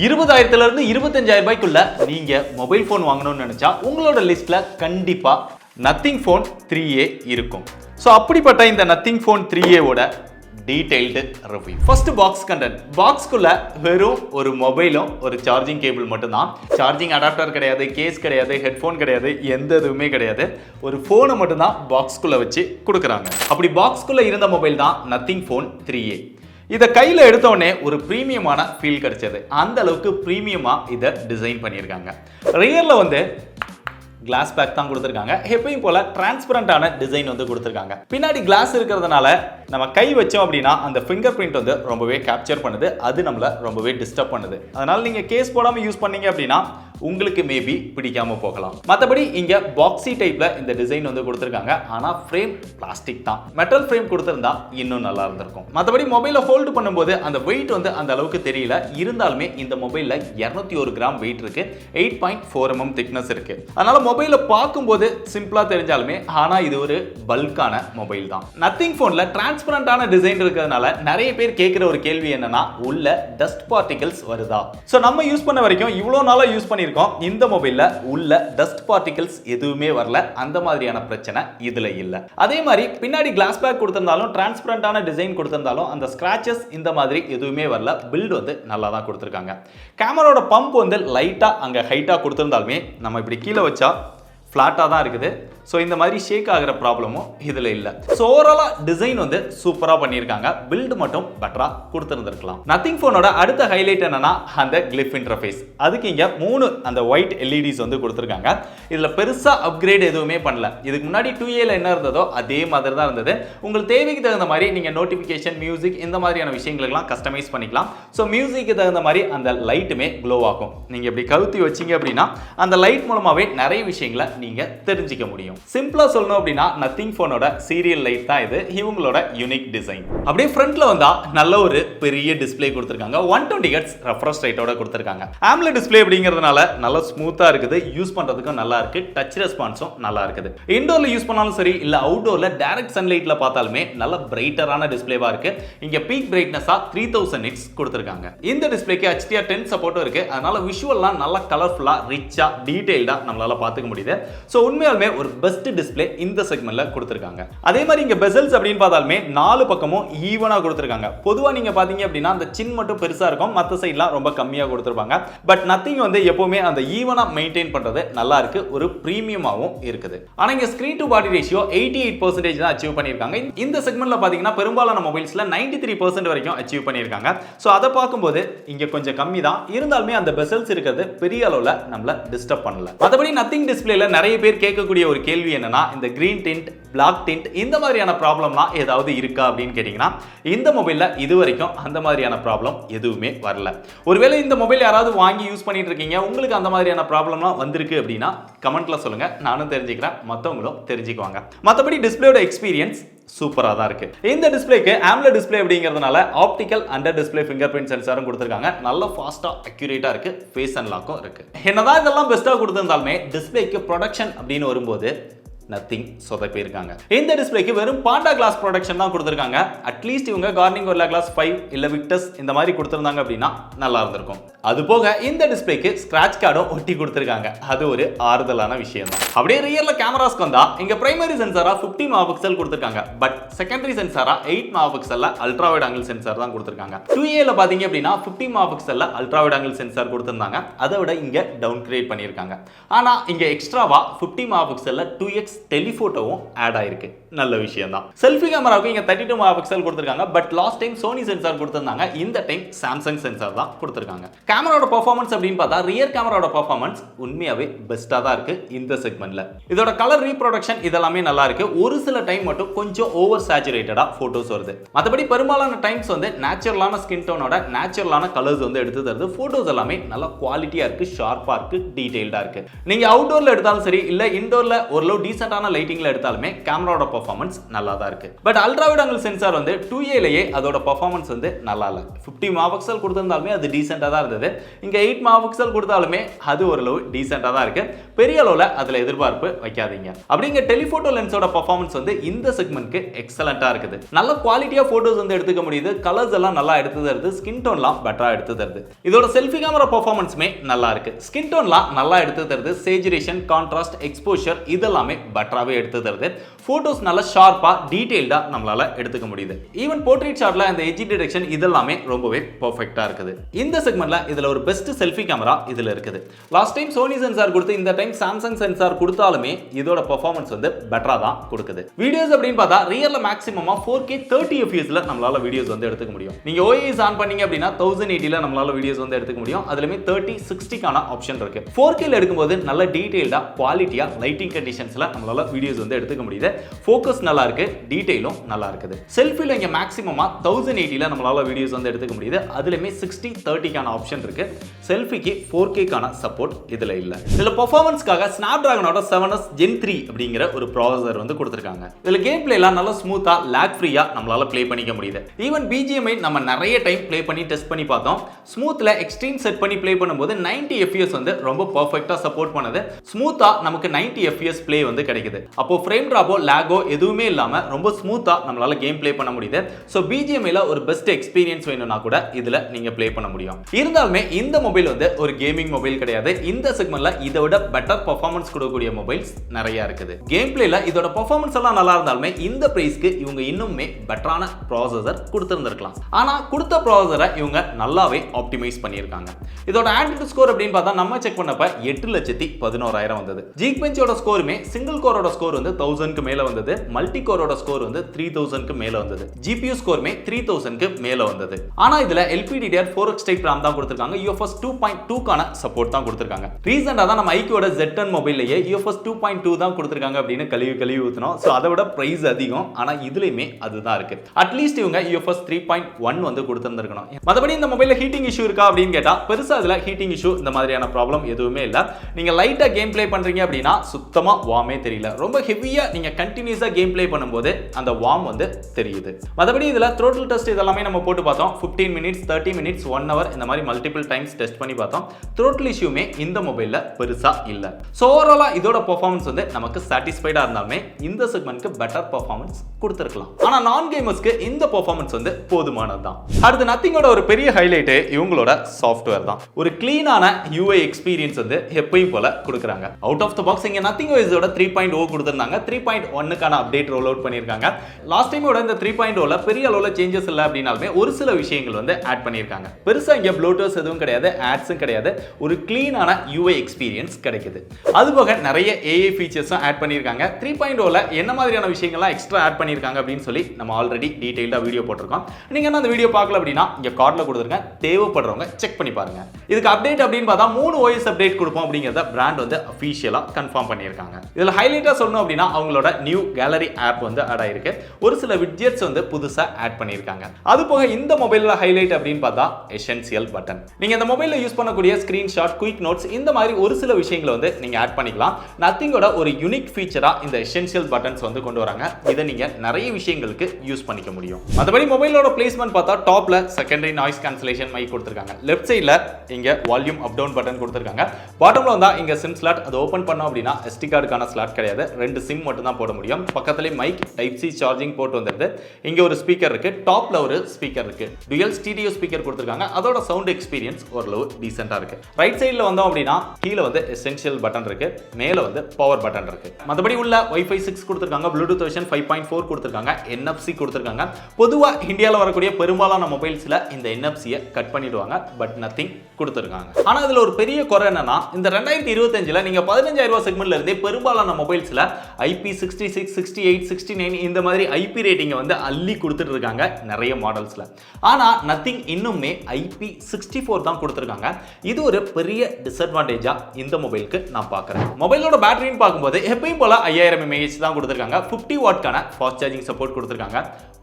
இருபதாயிரத்துல இருந்து இருபத்தஞ்சாயிரம் ரூபாய்க்குள்ள நீங்க மொபைல் ஃபோன் வாங்கணும்னு நினைச்சா உங்களோட லிஸ்ட்ல கண்டிப்பா நத்திங் ஃபோன் த்ரீ ஏ இருக்கும். ஸோ அப்படிப்பட்ட இந்த நத்திங் ஃபோன் த்ரீ ஏவோட detailed review first box content பாக்ஸ்க்குள்ள வெறும் ஒரு மொபைலும் ஒரு சார்ஜிங் கேபிள் மட்டும்தான். சார்ஜிங் அடாப்டர் கிடையாது கேஸ் கிடையாது ஹெட்ஃபோன் கிடையாது எந்த இதுவுமே கிடையாது. ஒரு ஃபோனை மட்டும்தான் பாக்ஸ்க்குள்ளே வச்சு கொடுக்குறாங்க. அப்படி பாக்ஸ்க்குள்ளே இருந்த மொபைல் தான் நத்திங் ஃபோன் த்ரீ ஏ இதை கையில் எடுத்தோடனே ஒரு ப்ரீமியமான ஃபீல் கிடைச்சது. அந்த அளவுக்கு ப்ரீமியமாக இதை டிசைன் பண்ணியிருக்காங்க. ரியரில் வந்து கிளாஸ் பேக் தான் கொடுத்துருக்காங்க. எப்பயும் போல டிரான்ஸ்பரண்டான டிசைன் வந்து கொடுத்துருக்காங்க. பின்னாடி கிளாஸ் இருக்கிறதுனால நம்ம கை வச்சோம் அப்படின்னா அந்த ஃபிங்கர் பிரிண்ட் வந்து ரொம்பவே கேப்சர் பண்ணுது. அது நம்மளை ரொம்பவே டிஸ்டர்ப் பண்ணுது. அதனால நீங்கள் கேஸ் போடாமல் யூஸ் பண்ணீங்க அப்படின்னா உங்களுக்கு மேபி பிடிக்காம போகலாம். மற்றபடி இங்க பாக்ஸி டைப்ல இந்த டிசைன் வந்து கொடுத்துருக்காங்க. ஆனா ஃப்ரேம் பிளாஸ்டிக் தான். மெட்டல் ஃப்ரேம் கொடுத்திருந்தா இன்னும் நல்லா இருந்திருக்கும். மற்றபடி மொபைலை ஹோல்டு பண்ணும்போது அந்த வெயிட் வந்து அந்த அளவுக்கு தெரியல. இருந்தாலுமே இந்த மொபைல்ல இரநூத்தி ஒரு கிராம் வெயிட் இருக்கு. Eight point four mm thickness இருக்கு. அதனால மொபைலை பார்க்கும்போது சிம்பிளா தெரிஞ்சாலுமே ஆனா இது ஒரு பல்கான மொபைல் தான். நத்திங் போன்ல டிரான்ஸ்பரண்டான டிசைன் இருக்கிறதுனால நிறைய பேர் கேட்குற ஒரு கேள்வி என்னன்னா உள்ள டஸ்ட் பார்ட்டிகல்ஸ் வருதா? ஸோ நம்ம யூஸ் பண்ண வரைக்கும் இவ்வளோ நாளாக யூஸ் பண்ணியிருக்கோம். இந்த மொபைலில் உள்ள டஸ்ட் பார்ட்டிகல்ஸ் எதுவுமே வரல. அந்த மாதிரியான பிரச்சனை இதில் இல்லை. அதே மாதிரி பின்னாடி கிளாஸ் பேக் கொடுத்துருந்தாலும் டிரான்ஸ்பரண்டான டிசைன் கொடுத்துருந்தாலும் அந்த ஸ்க்ராச்சஸ் இந்த மாதிரி எதுவுமே வரல. பில்டு வந்து நல்லா தான் கொடுத்துருக்காங்க. கேமராவோட பம்ப் வந்து லைட்டாக அங்கே ஹைட்டாக கொடுத்துருந்தாலுமே நம்ம இப்படி கீழே வச்சா ஃப்ளாட்டாக தான் இருக்குது. ஸோ இந்த மாதிரி ஷேக் ஆகிற ப்ராப்ளமும் இதில் இல்லை. ஸோ ஓவராலாக டிசைன் வந்து சூப்பராக பண்ணியிருக்காங்க. பில்டு மட்டும் பெட்டராக கொடுத்துருந்துருக்கலாம். நத்திங் ஃபோனோட அடுத்த ஹைலைட் என்னன்னா அந்த கிளிஃப் இன்டர்ஃபேஸ் அதுக்கு இங்கே மூணு அந்த ஒயிட் எல்இடிஸ் வந்து கொடுத்துருக்காங்க. இதில் பெருசாக அப்கிரேட் எதுவுமே பண்ணல. இதுக்கு முன்னாடி டூ ஏல என்ன இருந்ததோ அதே மாதிரி தான் இருந்தது. உங்களுக்கு தேவைக்கு தகுந்த மாதிரி நீங்கள் நோட்டிஃபிகேஷன் மியூசிக் இந்த மாதிரியான விஷயங்களுக்கெல்லாம் கஸ்டமைஸ் பண்ணிக்கலாம். ஸோ மியூசிக்கு தகுந்த மாதிரி அந்த லைட்டுமே க்ளோ ஆகும். நீங்கள் இப்படி கவுத்தி வச்சீங்க அப்படின்னா அந்த லைட் மூலமாகவே நிறைய விஷயங்களை நீங்கள் தெரிஞ்சிக்க முடியும். சிம்பிளாக சொல்லணும் அப்படின்னா நத்திங் ஃபோனோட சீரியல் லைட் தான் இது. இவங்களோட யூனிக் டிசைன் அப்படியே ஃப்ரண்ட்ல வந்தா நல்ல ஒரு பெரிய டிஸ்ப்ளே கொடுத்துருக்காங்க. ஒன் டுவெண்ட்டி ஹெட்ஸ் ரெஃப்ரெஷ் ரேட்டோட கொடுத்துருக்காங்க. ஆம்ல டிஸ்ப்ளே அப்படிங்கிறதுனால நல்லா ஸ்மூத்தா இருக்குது. யூஸ் பண்றதுக்கும் நல்லா இருக்கு. டச் ரெஸ்பான்ஸும் நல்லா இருக்குது. இன்டோர்ல யூஸ் பண்ணாலும் சரி இல்ல அவுடோர்ல டைரக்ட் சன்லைட்ல பார்த்தாலுமே நல்ல பிரைட்டரான டிஸ்பிளேவா இருக்கு. இங்க பீக் பிரைட்னஸா த்ரீ தௌசண்ட் நிட்ஸ் கொடுத்துருக்காங்க. இந்த டிஸ்ப்ளேக்கு ஹெச்டிஆர் டென் சப்போர்ட்டும் இருக்கு. அதனால விஷுவல்லாம் நல்லா கலர்ஃபுல்லா ரிச்சா டீடைல்டா நம்மளால பார்த்துக்க முடியுது. ஸோ உண்மையாலுமே ஒரு பெஸ்ட் டிஸ்ப்ளே இந்த செக்மெண்ட்ல கொடுத்துருக்காங்க. அதே மாதிரி இங்க பெசல்ஸ் அப்படின்னு பார்த்தாலுமே நாலு பக்கமும் ஈவனா கொடுத்துருக்காங்க. பொதுவா நீங்க பாத்தீங்க அப்படின்னா அந்த சின் மட்டும் பெருசா இருக்கும் மற்ற சைட்லாம் ரொம்ப கம்மியா கொடுத்துருப்பாங்க. பட் நத்திங் வந்து எப்பவுமே அந்த ஈவனா மெயின்டைன் பண்றது நல்லா இருக்கு ஒரு ப்ரீமியமாகவும் இருக்குது. ஆனா இங்க screen to body ratio eighty eight percentage தான் அச்சீவ் பண்ணியிருக்காங்க. இந்த செக்மெண்ட்ல பாத்தீங்கன்னா பெரும்பாலான மொபைல்ஸ்ல நைன்டி த்ரீ பர்சன்ட் வரைக்கும் அச்சீவ் பண்ணியிருக்காங்க. ஸோ அதை பார்க்கும்போது இங்க கொஞ்சம் கம்மி தான். இருந்தாலுமே அந்த பெசல்ஸ் இருக்கிறது பெரிய அளவுல நம்மள டிஸ்டர்ப் பண்ணல. மற்றபடி நத்திங் டிஸ்பிளேல நிறைய பேர் கேட்கக்கூடிய ஒரு கேள்வி என்னன்னா இந்த கிரீன் டிண்ட் பிளாக் டிண்ட் இந்த மாதிரியான ப்ராப்ளம்லாம் ஏதாவது இருக்கா அப்படின்னு கேட்டிங்கன்னா இந்த மொபைலில் இது வரைக்கும் அந்த மாதிரியான ப்ராப்ளம் எதுவுமே வரல. ஒருவேளை இந்த மொபைல் யாராவது வாங்கி யூஸ் பண்ணிட்டு இருக்கீங்க உங்களுக்கு அந்த மாதிரியான ப்ராப்ளம்லாம் வந்திருக்கு அப்படின்னா கமெண்ட்ல சொல்லுங்க. நானும் தெரிஞ்சுக்கிறேன். மற்றவங்களும் தெரிஞ்சுக்குவாங்க. மற்றபடி டிஸ்பிளேயோட எக்ஸ்பீரியன்ஸ் சூப்பராக தான் இருக்குது இந்த டிஸ்பிளேக்கு ஆம்ல டிஸ்ப்ளே அப்படிங்கிறதுனால optical under display finger print சென்சாரும் கொடுத்துருக்காங்க. நல்ல ஃபாஸ்ட்டாக அக்யூரேட்டாக இருக்குது ஃபேஸ் அண்ட் லாக்கும் இருக்குது என்னதான் இதெல்லாம் பெஸ்ட்டாக கொடுத்துருந்தாலுமே டிஸ்பிளேக்கு ப்ரொடக்ஷன் அப்படின்னு வரும்போது நத்திங் சொதப்பியிருக்காங்க. இந்த டிஸ்பிளேக்கு வெறும் பாண்டா கிளாஸ் ப்ரொடக்ஷன் தான் கொடுத்துருக்காங்க. அட்லீஸ்ட் இவங்க கார்னிங் ஒர்லா கிளாஸ் ஃபைவ் இல்லை விக்டஸ் இந்த மாதிரி கொடுத்துருந்தாங்க அப்படின்னா நல்லா இருந்திருக்கும். அது போக இந்த டிஸ்பிளேக்கு ஸ்கிராச் கார்டும் ஒட்டி கொடுத்துருக்காங்க. அது ஒரு ஆறுதலான விஷயம் தான் அப்படியே ரியலில் கேமராஸ்க்கு வந்தால் இங்கே பிரைமரி சென்சாரா 15 மெகா பிக்சல் கொடுத்துருக்காங்க. பட் செகண்டரி சென்சாராக எயிட் மெகா பிக்சல்ல அல்ட்ரா ஆங்கிள் சென்சார் தான் கொடுத்துருக்காங்க. டூ ஏல பார்த்தீங்க அப்படின்னா 15 மெகா பிக்சல்ல அல்ட்ராவைட் ஆங்கிள் சென்சார் கொடுத்துருந்தாங்க. அதை விட இங்கே டவுன் கிரேட் பண்ணியிருக்காங்க. ஆனால் இங்கே எக்ஸ்ட்ராவாக ஃபிஃப்டி மெகா டூ எக்ஸ் டெலிஃபோட்டோவும் ஆட் ஆயிருக்கு. நல்ல விஷயம் தான் செல்ஃபி கேமராவுக்கு இங்கே தேர்ட்டி டூ மெகா பிக்சல் கொடுத்துருக்காங்க. But last time Sony sensor கொடுத்துருந்தாங்க. இந்த டைம் சாம்சங் சென்சார் தான் கொடுத்துருக்காங்க. கேமராவோட பர்ஃபார்மன்ஸ் அப்படின்னு பார்த்தா ரியர் கேமராவோட பர்ஃபார்மன்ஸ் உண்மையாகவே பெஸ்ட்டாக தான் இருக்குது இந்த செக்மெண்ட்டில் இதோட கலர் ரீப்ரொடக்ஷன் இதெல்லாமே நல்லா இருக்கு. ஒரு சில டைம் மட்டும் கொஞ்சம் ஓவர் சேச்சுரேட்டடாக ஃபோட்டோஸ் வருது. மற்றபடி பெரும்பாலான டைம்ஸ் வந்து நேச்சுரலான ஸ்கின் டோனோட நேச்சுரலான கலர்ஸ் வந்து எடுத்து தருது. ஃபோட்டோஸ் எல்லாமே நல்லா குவாலிட்டியாக இருக்குது ஷார்ப்பாக இருக்கு டீட்டெயில்டாக இருக்குது நீங்கள் அவுட்டோரில் எடுத்தாலும் சரி இல்லை இன்டோரில் ஓரளவு டீசெண்டான லைட்டிங்கில் எடுத்தாலுமே கேமராவோட பர்ஃபார்மன்ஸ் நல்லா தான் இருக்கு. பட் அல்ட்ரா ஆங்கிள் சென்சார் வந்து டூ ஏலேயே அதோட பர்ஃபார்மன்ஸ் வந்து நல்லா இல்லை ஃபிஃப்டி மெகாபிக்சல் கொடுத்திருந்தாலுமே அது டீசெண்டாக தான் இருந்தது. இங்கே எயிட் மெகாபிக்சல் கொடுத்தாலுமே அது ஓரளவு டீசெண்டாக தான் இருக்கு. பெரிய அளவில் அதில் எதிர்பார்ப்பு வைக்காதீங்க. அப்படிங்க டெலிஃபோட்டோ லென்ஸோட பர்ஃபார்மன்ஸ் வந்து இந்த செக்மெண்ட்க்கு எக்ஸலண்ட்டாக இருக்குது. நல்ல குவாலிட்டியாக ஃபோட்டோஸ் வந்து எடுத்துக்க முடியுது. கலர்ஸ் எல்லாம் நல்லா எடுத்து தருது. ஸ்கின் டோன்லாம் பெட்டராக எடுத்து தருது. இதோட செல்ஃபி கேமரா பர்ஃபார்மன்ஸுமே நல்லா இருக்கு. ஸ்கின் டோன்லாம் நல்லா எடுத்து தருது. சேஜுரேஷன் கான்ட்ராஸ்ட் எக்ஸ்போஷர் இதெல்லாமே பெட்டராகவே எடுத்து தருது. ஃபோட்டோஸ் நல்லா ஷார்ப்பாக டீட்டெயில்டாக நம்மளால் எடுத்துக்க முடியுது. ஈவன் போர்ட்ரேட் ஷாட்ல இந்த எஜி டிடெக்ஷன் இதெல்லாமே ரொம்பவே பர்ஃபெக்டாக இருக்குது. இந்த செக்மெண்ட்டில் இதில் ஒரு பெஸ்ட் செல்ஃபி கேமரா இதில் இருக்குது. லாஸ்ட் டைம் சோனி சென்சார் கொடுத்து இந்த டைம் சாம்சங் சென்சார் கொடுத்தாலுமே இதோட பர்ஃபார்மன்ஸ் வந்து பெட்டராக தான் கொடுக்குது. வீடியோஸ் அப்படின்னு பார்த்தா ரியலில் மேக்ஸிமமாக ஃபோர் கே தேர்ட்டி எஃப்எஸ்ல நம்மளால் வீடியோஸ் வந்து எடுத்துக்க முடியும். நீங்கள் ஓஎஸ் ஆன் பண்ணீங்க அப்படின்னா தௌசண்ட் எயிட்டியில் நம்மளால வீடியோஸ் வந்து எடுத்துக்க முடியும். அதுலேயுமே தேர்ட்டி சிக்ஸ்டிக்கான ஆப்ஷன் இருக்குது ஃபோர் கேல எடுக்கும்போது நல்ல டீட்டெயில்டாக குவாலிட்டியாக லைட்டிங் கண்டிஷன்ஸில் நம்மளால் வீடியோஸ் வந்து எடுத்துக்க முடியுது. ஃபோக்கஸ் நல்லா இருக்கு டீட்டெயிலும் நல்லா இருக்குது செல்ஃபியில் இங்க மேக்ஸிமமா தௌசண்ட் எயிட்டில நம்மளால வீடியோஸ் வந்து எடுத்துக்க முடியுது. அதுலேயுமே சிக்ஸ்டி தேர்ட்டிக்கான ஆப்ஷன் இருக்கு. செல்ஃபிக்கு ஃபோர் கேக்கான சப்போர்ட் இதுல இல்லை. இதுல பர்ஃபார்மன்ஸ்க்காக ஸ்னாப் டிராகனோட செவன் எஸ் ஜென் த்ரீ அப்படிங்கிற ஒரு ப்ராசஸர் வந்து கொடுத்துருக்காங்க. இதில் கேம் பிளேலாம் நல்லா ஸ்மூத்தாக லேக் ஃப்ரீயா நம்மளால ப்ளே பண்ணிக்க முடியுது. ஈவன் பிஜிஎம்ஐ நம்ம நிறைய டைம் ப்ளே பண்ணி டெஸ்ட் பண்ணி பார்த்தோம். ஸ்மூத்தில் எக்ஸ்ட்ரீம் செட் பண்ணி ப்ளே பண்ணும்போது 90 எஃப்எஸ் வந்து ரொம்ப பர்ஃபெக்டாக சப்போர்ட் பண்ணுது. ஸ்மூத்தாக நமக்கு 90 எஃப்எஸ் ப்ளே வந்து கிடைக்குது. அப்போ ஃப்ரேம் ட்ராப்போ லேகோ எதுவுமே இல்லாம ரொம்ப ஸ்மூத்தா நம்மளால கேம் ப்ளே பண்ண முடியுது. ஸோ பிஜிஎம்ஐல ஒரு பெஸ்ட் எக்ஸ்பீரியன்ஸ் வேணும்னா கூட இதுல நீங்க ப்ளே பண்ண முடியும். இருந்தாலுமே இந்த மொபைல் வந்து ஒரு கேமிங் மொபைல் கிடையாது. இந்த செக்மெண்ட்டில் இதை விட பெட்டர் பர்ஃபார்மன்ஸ் கொடுக்கக்கூடிய மொபைல்ஸ் நிறைய இருக்குது. கேம் பிளேல இதோட பர்ஃபார்மன்ஸ் எல்லாம் நல்லா இருந்தாலுமே இந்த ப்ரைஸ்க்கு இவங்க இன்னுமே பெட்டரான ப்ராசஸர் கொடுத்துருந்துருக்கலாம். ஆனா கொடுத்த ப்ராசஸரை இவங்க நல்லாவே ஆப்டிமைஸ் பண்ணியிருக்காங்க. இதோட ஆண்ட்ராய்டு ஸ்கோர் அப்படின்னு பார்த்தா நம்ம செக் பண்ணப்ப எட்டு லட்சத்தி பதினோராயிரம் வந்தது. ஜீக் பெஞ்சோட ஸ்கோருமே சிங்கிள் கோரோட ஸ்கோர் வந்து தௌசண்ட்க்கு மேல வந்தது. மல்டி கோரோட ஸ்கோர் வந்து த்ரீ தௌசண்ட்க்கு மேல வந்தது. ஜிபியூ ஸ்கோருமே த்ரீ தௌசண்ட்க்கு மேல வந்தது. ஆனா இதுல LPDDR four X type RAM தான் கொடுத்திருக்காங்க. யூஎஃப்எஸ் டூ பாயிண்ட் டூக்கான சப்போர்ட் தான் கொடுத்துருக்காங்க. ரீசெண்டாக தான் நம்ம ஐக்கியோட ஜெட் டென் மொபைல்லையே யூஎஃப்எஸ் டூ பாயிண்ட் டூ தான் கொடுத்துருக்காங்க அப்படின்னு கழுவி கழுவி ஊற்றினோம் ஸோ அதை விட ப்ரைஸ் அதிகம். ஆனா இதுலேயுமே அதுதான் இருக்கு. அட்லீஸ்ட் இவங்க யூஎஃப்எஸ் த்ரீ பாயிண்ட் ஒன் வந்து கொடுத்துருந்துருக்கணும். மற்றபடி இந்த மொபைலில் ஹீட்டிங் இஷ்யூ இருக்கா அப்படின்னு கேட்டால் பெருசா அதுல ஹீட்டிங் இஷ்யூ இந்த மாதிரியான ப்ராப்ளம் எதுவுமே இல்லை. நீங்க லைட்டா கேம் ப்ளே பண்றீங்க அப்படின்னா சுத்தமா வாமே தெரியல. ரொம்ப ஹெவியா நீங்க கண்டினியூஸாக கேம் ப்ளே பண்ணும்போது அந்த வார்ம் வந்து தெரியுது. மற்றபடி இதில் த்ரோட்டல் டெஸ்ட் இதெல்லாமே நம்ம போட்டு பார்த்தோம். 15 minutes thirty minutes one hour இந்த மாதிரி மல்டிபிள் டைம்ஸ் டெஸ்ட் பண்ணி பார்த்தோம். த்ரோட்டல் இஷ்யூமே இந்த மொபைலில் பெருசாக இல்லை. ஸோ ஓவராலாக இதோட பர்ஃபார்மன்ஸ் வந்து நமக்கு சாட்டிஸ்ஃபைடாக இருந்தாலுமே இந்த செக்மெண்ட்க்கு பெட்டர் பர்ஃபார்மன்ஸ் கொடுத்துருக்கலாம். ஆனால் நான் கேமர்ஸ்க்கு இந்த பர்ஃபார்மன்ஸ் வந்து போதுமானது தான் அடுத்து நத்திங்கோட ஒரு பெரிய ஹைலைட்டு இவங்களோட சாஃப்ட்வேர் தான். ஒரு க்ளீனான யூஐ எக்ஸ்பீரியன்ஸ் வந்து எப்பயும் போல கொடுக்குறாங்க. அவுட் ஆஃப் த பாக்ஸ் இங்கே நத்திங் வைஸோட த்ரீ பாயிண்ட் ஓ கொடுத்துருந்தாங்க. த்ரீ பாயிண்ட் ஒன்னுக்கான அப்டேட் ரோல் அவுட் பண்ணியிருக்காங்க. லாஸ்ட் டைமோட இந்த த்ரீ பாயிண்ட் ஓல பெரிய அளவில் சேஞ்சஸ் இல்லை அப்படின்னாலுமே ஒரு சில விஷயங்கள் வந்து ஆட் பண்ணியிருக்காங்க. பெருசாக இங்கே ப்ளூடூஸ் எதுவும் கிடையாது ஆட்ஸும் கிடையாது. ஒரு க்ளீனான யூஐ எக்ஸ்பீரியன்ஸ் கிடைக்குது. அது போக நிறைய ஏஐ ஃபீச்சர்ஸும் ஆட் பண்ணியிருக்காங்க. த்ரீ பாயிண்ட் ஓல என்ன மாதிரியான விஷயங்கள்லாம் எக்ஸ்ட்ரா ஆட் பண்ணியிருக்காங்க அப்படின்னு சொல்லி நம்ம ஆல்ரெடி டீட்டெயில்டாக வீடியோ போட்டிருக்கோம். நீங்கள் என்ன அந்த வீடியோ பார்க்கல அப்படின்னா இங்கே கார்டில் கொடுத்துருக்கேன் தேவைப்படுறவங்க செக் பண்ணி பாருங்க. இதுக்கு அப்டேட் அப்படின்னு பார்த்தா மூணு ஓஎஸ் அப்டேட் கொடுப்போம் அப்படிங்கிறத பிராண்ட் வந்து அஃபீஷியலாக கன்ஃபார்ம் பண்ணியிருக்காங்க. இதில் ஹைலைட்டாக சொல்லணும் அப்படின்னா அவங்களோட நியூ கேலரி ஆப் வந்து ஆட் ஆயிருக்கு. ஒரு சில விட்ஜெட்ஸ் வந்து புதுசாக ஆட் பண்ணியிருக்காங்க. அது போக இந்த மொபைலில் ஹைலைட் அப்படின்னு பார்த்தா எசென்சியல் பட்டன் நீங்கள் இந்த மொபைலில் யூஸ் பண்ணக்கூடிய ஸ்க்ரீன்ஷாட் குயிக் நோட்ஸ் இந்த மாதிரி ஒரு சில விஷயங்களை வந்து நீங்கள் ஆட் பண்ணிக்கலாம். நத்திங்கோட ஒரு யூனிக் ஃபீச்சராக இந்த எசென்சியல் பட்டன்ஸ் வந்து கொண்டு வராங்க. இதை நீங்கள் நிறைய விஷயங்களுக்கு யூஸ் பண்ணிக்க முடியும். மற்றபடி மொபைலோட பிளேஸ்மெண்ட் பார்த்தா டாப்பில் செகண்டரி நாய்ஸ் கேன்சலேஷன் மைக் கொடுத்துருக்காங்க. லெஃப்ட் சைடில் இங்கே வால்யூம் அப் டவுன் பட்டன் கொடுத்துருக்காங்க. பாட்டமில் வந்தால் இங்கே சிம் ஸ்லாட் அது ஓப்பன் பண்ணோம் அப்படின்னா எஸ்டி கார்டுக்கான ஸ்லாட் கிடையாது. ரெண்டு சிம் மட்டும் தான் போட முடியும். பக்கத்துலேயே மைக் டைப் சி சார்ஜிங் போட்டு வந்துடுது. இங்கே ஒரு ஸ்பீக்கர் இருக்குது டாப்ல ஒரு ஸ்பீக்கர் இருக்கு. டுயல் ஸ்டீடியோ ஸ்பீக்கர் கொடுத்துருக்காங்க. அதோட சவுண்ட் எக்ஸ்பீரியன்ஸ் ஓரளவு டீசெண்டாக இருக்கு. ரைட் சைடில் வந்தோம் அப்படின்னா கீழே வந்து எசென்ஷியல் பட்டன் இருக்கு. மேலே வந்து பவர் பட்டன் இருக்கு. மற்றபடி உள்ள ஒய்ஃபை சிக்ஸ் கொடுத்துருக்காங்க. Bluetooth version five point four கொடுத்துருக்காங்க. என்எஃப்சி கொடுத்துருக்காங்க. பொதுவாக இந்தியாவில் வரக்கூடிய பெரும்பாலான மொபைல்ஸில் இந்த என்எஃப்சியை கட் பண்ணிடுவாங்க. பட் நத்திங் கொடுத்துருக்காங்க. ஆனால் இதில் ஒரு பெரிய குறை என்னன்னா இந்த ரெண்டாயிரத்தி இருபத்தஞ்சில் நீங்கள் பதினஞ்சாயிரம் ரூபா செக்மெண்ட்ல இருந்தே பெரும்பாலான மொபைல்ஸில் IP sixty six sixty eight sixty nine இந்த மாதிரி ஐபி ரேட்டிங்கை வந்து அள்ளி கொடுத்துட்டு இருக்காங்க நிறைய மாடல்ஸில் ஆனால் நத்திங் இன்னுமே ஐபி சிக்ஸ்டி ஃபோர் தான் கொடுத்துருக்காங்க. இது ஒரு பெரிய டிஸ்அட்வான்டேஜாக இந்த மொபைலுக்கு நான் பார்க்குறேன். மொபைலோட பேட்டரின்னு பார்க்கும்போது எப்பயும் போல ஐயாயிரம் எம்ஏஹெச் தான் கொடுத்துருக்காங்க. ஃபிஃப்டி வாட்கான ஃபாஸ்ட் சார்ஜிங் சப்போர்ட் கொடுத்துருக்காங்க.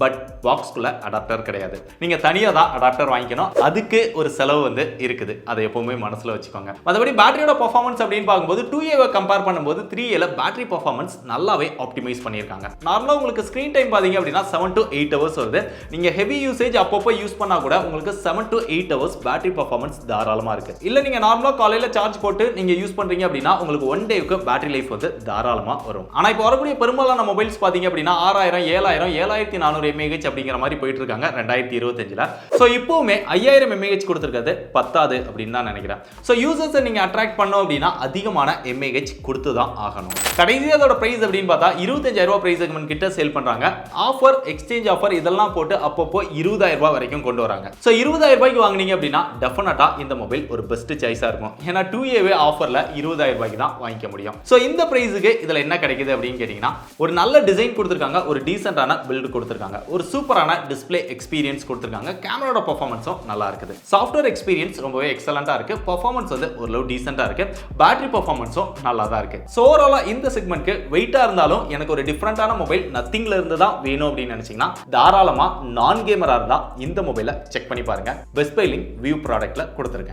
பட் பாக்ஸ்குள்ளே அடாப்டர் கிடையாது. நீங்கள் தனியாக தான் அடாப்டர் வாங்கிக்கணும். அதுக்கு ஒரு செலவு வந்து இருக்குது. அதை எப்போவுமே மனசில் வச்சுக்கோங்க. மற்றபடி பேட்டரியோட பர்ஃபார்மன்ஸ் அப்படின்னு பார்க்கும்போது டூ ஏவை கம்பேர் பண்ணும்போது த்ரீ ஏல பேட்டரி பர்ஃபார்மன்ஸ் நல்லாவே ஆப்டிமைஸ் பண்ணியிருக்காங்க. நார்மலாக உங்களுக்கு ஸ்க்ரீன் டைம் பார்த்தீங்க அப்படின்னா செவன் டு எயிட் ஹவர்ஸ் வருது. நீங்க ஹெவி யூசேஜ் அப்பப்போ யூஸ் பண்ணா கூட உங்களுக்கு seven to eight hours battery performance தாராளமா இருக்கு. இல்ல நீங்க நார்மலா காலையில சார்ஜ் போட்டு நீங்க யூஸ் பண்றீங்க அப்படின்னா உங்களுக்கு ஒன் டேவுக்கு பேட்டரி லைஃப் வந்து தாராளமா வரும். ஆனா இப்போ வரக்கூடிய பெரும்பாலான மொபைல்ஸ் பாத்தீங்க அப்படின்னா ஆறாயிரம் ஏழாயிரம் ஏழாயிரத்தி நானூறு எம்ஏஹெச் அப்படிங்கிற மாதிரி போயிட்டு இருக்காங்க ரெண்டாயிரத்தி இருபத்தஞ்சில். ஸோ இப்போவுமே ஐயாயிரம் எம்ஏஹெச் கொடுத்துருக்கிறது பத்தாது அப்படின்னு தான் நினைக்கிறேன். ஸோ யூசர்ஸை நீங்கள் அட்ராக்ட் பண்ணோம் அப்படின்னா அதிகமான எம்ஏஹெச் கொடுத்து தான் ஆகணும். கடைசி அதோட ப்ரைஸ் அப்படின்னு பார்த்தா இருபத்தஞ்சாயிரம் இருபத்தஞ்சாயிரரூபா ப்ரைஸ் செக்மெண்ட் கிட்ட சேல் பண்ணுறாங்க ஆஃபர் எக்ஸ்சேஞ்ச் ஆஃபர் இதெல்லாம் போட்டு அப்பப்போ இருபதாயிரரூபா வரைக்கும் கொண்டு வராங்க. ஸோ இருபதாயிரம் ரூபாய்க்கு வாங்குனீங்க அப்படின்னா டெஃபினட்டாக இந்த மொபைல் ஒரு பெஸ்ட் சாய்ஸாக இருக்கும். ஏன்னா டூ ஏவே ஆஃபரில் இருபதாயிரம் ரூபாய்க்கு தான் வாங்கிக்க முடியும். ஸோ இந்த ப்ரைஸுக்கு இதில் என்ன கிடைக்குது அப்படின்னு கேட்டிங்கன்னா ஒரு நல்ல டிசைன் கொடுத்துருக்காங்க ஒரு டீசெண்டான பில்டு கொடுத்துருக்காங்க. ஒரு சூப்பரான டிஸ்ப்ளே எக்ஸ்பீரியன்ஸ் கொடுத்துருக்காங்க. கேமராவோட பர்ஃபார்மன்ஸும் நல்லா இருக்குது. சாஃப்ட்வேர் எக்ஸ்பீரியன்ஸ் ரொம்பவே எக்ஸலண்ட்டாக இருக்குது பர்ஃபார்மன்ஸ் வந்து ஓரளவு டீசெண்டாக இருக்குது பேட்டரி பர்ஃபார்மன்ஸும் நல்லா தான் இருக்குது ஸோ ஓவராலாக இந்த செக்மெண்ட்க்கு வெயிட்டாக இருந்தாலும் எனக்கு ஒரு டிஃப்ரெண்ட்டான மொபைல் நத்திங்ல இருந்து தான் வேணும் அப்படின்னு நினைச்சீங்கன்னா தாராளமாக நான் கேமராக இருந்தால் இந்த மொபைலை செக் பண்ணி பாருங்க. பெஸ்ட் பை லிங்க் வியூ ப்ராடக்ட்ல கொடுத்துருக்கேன்.